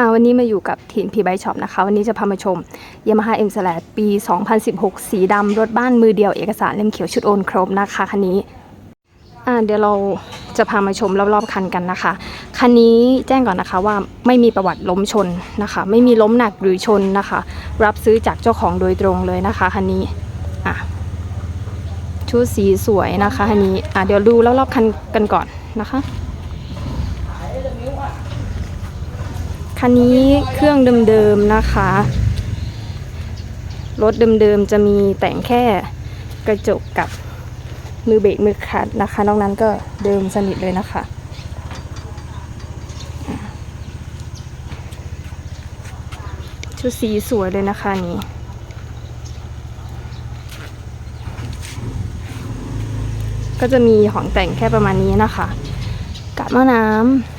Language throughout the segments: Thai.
ค่ะวันนี้มาอยู่กับทีนพีไบช็อปนะคะ วันนี้จะพามาชม Yamaha M s l a s ปี 2016 สีดำรถบ้านมือเดียวเอกสารเล่มเขียวชุดโอนครบนะคะคันนี้เดี๋ยวเราจะพามาชมรอบๆคันกันนะคะ คันนี้แจ้งก่อนนะคะว่าไม่มีประวัติล้มชนนะคะ ไม่มีล้มหนักหรือชนนะคะ รับซื้อจากเจ้าของโดยตรงเลยนะคะคันนี้อะชุดสีสวยนะคะคันนี้อะเดี๋ยวดูรอบๆคันกันก่อนนะคะ คันนี้เครื่องเดิมๆนะคะ รถเดิมๆจะมีแต่งแค่กระจกกับมือเบรกมือคัดนะคะ นอกนั้นก็เดิมสนิทเลยนะคะ ชุดสีสวยเลยนะคะนี้ก็จะมีของแต่งแค่ประมาณนี้นะคะ กาบมะน้ำ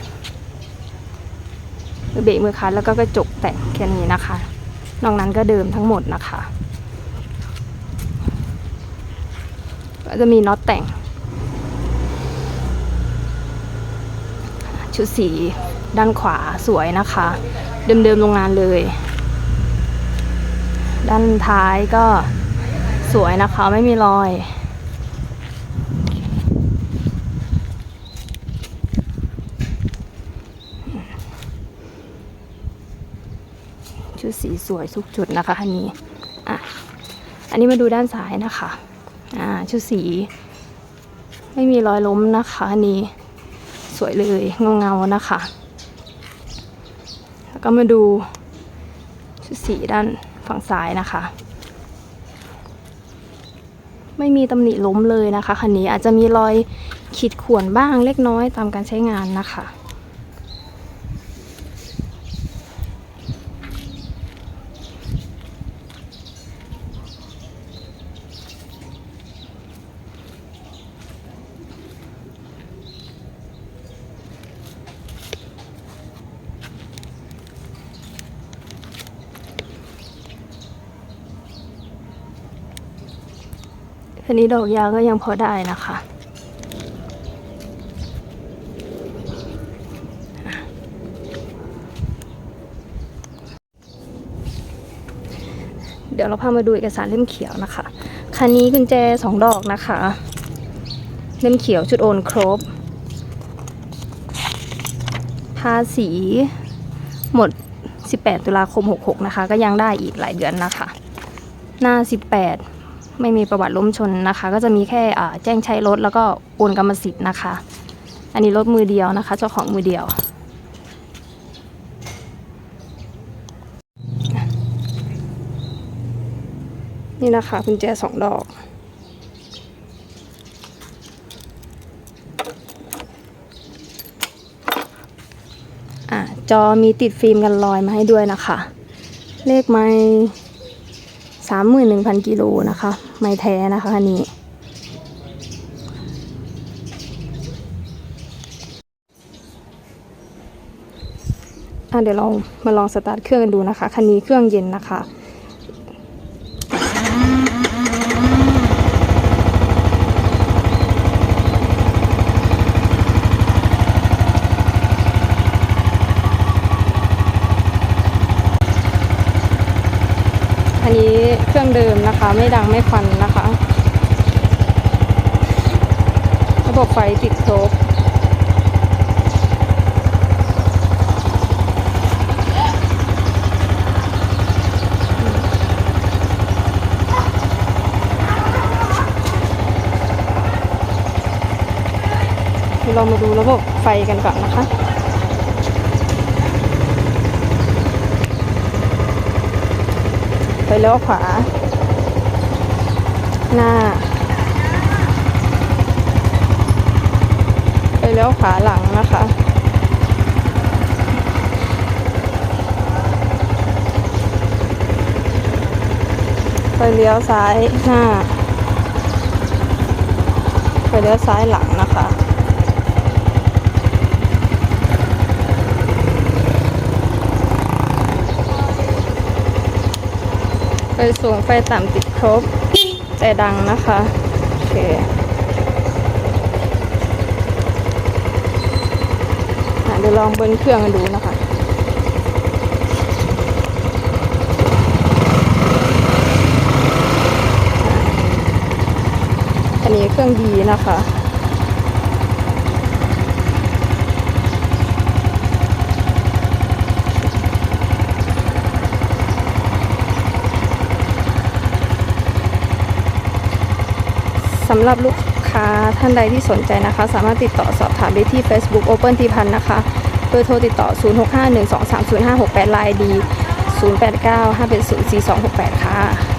เบรกมือคันแล้วก็กระจกแต่งแค่นี้นะคะ นอกนั้นก็เดิมทั้งหมดนะคะก็จะมีน็อตแต่ง ชุดสีด้านขวาสวยนะคะ เดิมๆโรงงานเลย ด้านท้ายก็สวยนะคะไม่มีรอย ชุดสีสวยทุกจุดนะคะคันนี้อะอันนี้มาดูด้านซ้ายนะคะอ่าชุดสี ไม่มีรอยล้มนะคะอันนี้สวยเลยเงาเงานะคะ แล้วก็มาดูชุดสีด้านฝั่งซ้ายนะคะ ไม่มีตำหนิล้มเลยนะคะคันนี้อาจจะมีรอยขีดข่วนบ้างเล็กน้อยตามการใช้งานนะคะ คันนี้ดอกยางก็ยังพอได้นะคะเดี๋ยวเราพามาดูเอกสารเล่มเขียวนะคะ คันนี้กุญแจสองดอกนะคะ เล่มเขียวชุดโอนครบ ภาษีหมด 18 ตุลาคม 66 นะคะ ก็ยังได้อีกหลายเดือนนะคะ หน้า 18 ไม่มีประวัติล้มชนนะคะ ก็จะมีแค่แจ้งใช้รถแล้วก็โอนกรรมสิทธิ์นะคะ อันนี้รถมือเดียวนะคะ เจ้าของมือเดียว นี่นะคะกุญแจสองดอกอะจอมีติดฟิล์มกันรอยมาให้ด้วยนะคะ เลขไม้ สามหมื่นหนึ่งพันกิโลนะคะ ไม่แท้นะคะคันนี้อะเดี๋ยวเรามาลองสตาร์ทเครื่องกันดูนะคะ คันนี้เครื่องเย็นนะคะ อันนี้เครื่องเดิม นะคะ ไม่ดังไม่ควันนะคะ ระบบไฟติดครบเรามาดูระบบไฟกันก่อนนะคะไปเลี้ยวขวา หน้า ไปเลี้ยวขวาหลังนะคะไปเลี้ยวซ้ายหน้า ไปเลี้ยวซ้ายหลังนะคะไฟสูงไฟต่ำติดครบ ใจดังนะคะโอเคเดี๋ยวลองเบิ้ลเครื่องกันดูนะคะอันนี้เครื่องดีนะคะ สำหรับลูกค้าท่านใดที่สนใจนะคะ สามารถติดต่อสอบถามได้ที่ Facebook Open ทีพันนะคะเบอร์โทรติดต่อ 0651230568 ไลน์ดี 0895804268ค่ะ